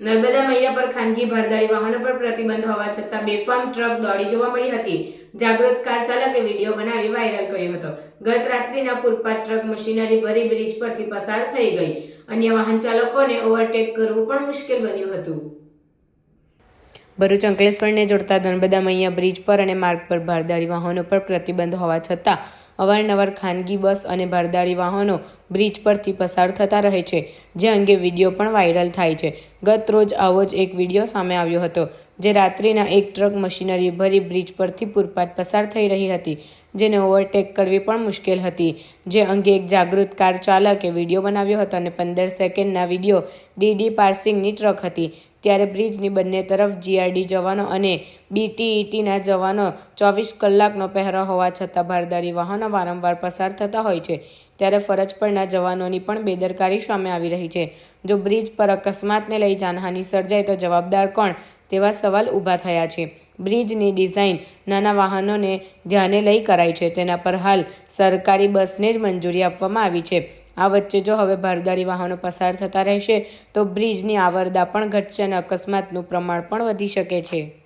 નર્મદા મૈયા પર ખાનગી ભારદારી વાહનો પર પ્રતિબંધ હોવા છતાં બેફામ ટ્રક દોડી જોવા મળી હતી. જાગૃત કાર ચાલકે વીડિયો બનાવી વાયરલ કર્યો હતો. ગત રાત્રિના પૂરપાટ ટ્રક મશીનરી ભરી બ્રિજ પરથી પસાર થઈ ગઈ. અન્ય વાહન ચાલકોને ઓવરટેક કરવું પણ મુશ્કેલ બન્યું હતું. ભરૂચ અંકલેશ્વરને જોડતા નર્મદા મૈયા બ્રિજ પર અને માર્ગ પર ભારદારી વાહનો પર પ્રતિબંધ હોવા છતાં અવારનવાર ખાનગી બસ અને ભારદારી વાહનો બ્રિજ પરથી પસાર થતા રહે છે, જે અંગે વીડિયો પણ વાયરલ થાય છે. ગત રોજ આવો જ એક વીડિયો સામે આવ્યો હતો, જે રાત્રિના એક ટ્રક મશીનરી ભરી બ્રિજ પરથી પૂરપાટ પસાર થઈ રહી હતી, જેને ઓવરટેક કરવી પણ મુશ્કેલ હતી. જે અંગે એક જાગૃત કાર ચાલકે વીડિયો બનાવ્યો હતો અને પંદર સેકન્ડના વીડિયો ડીડી પાર્સિંગની ટ્રક હતી ત્યારે બ્રિજની બંને તરફ જીઆરડી જવાનો અને બીટીઈટીના જવાનો ચોવીસ કલાકનો પહેરો હોવા છતાં ભારદારી વાહનો વારંવાર પસાર થતા હોય છે. ત્યારે ફરજ પરના જવાનોની પણ બેદરકારી સામે આવી રહી છે. જો બ્રિજ પર અકસ્માતને લઈ જાનહાનિ સર્જાય તો જવાબદાર કોણ? તેવા સવાલ ઊભા થયા છે. બ્રિજની ડિઝાઇન નાના વાહનોને ધ્યાને લઈ કરાઈ છે. તેના પર હાલ સરકારી બસને જ મંજૂરી આપવામાં આવી છે. આ વચ્ચે જો હવે ભારદારી વાહનો પસાર થતા રહેશે, તો બ્રિજની આવરદા પણ ઘટશે અને અકસ્માતનું પ્રમાણ પણ વધી શકે છે.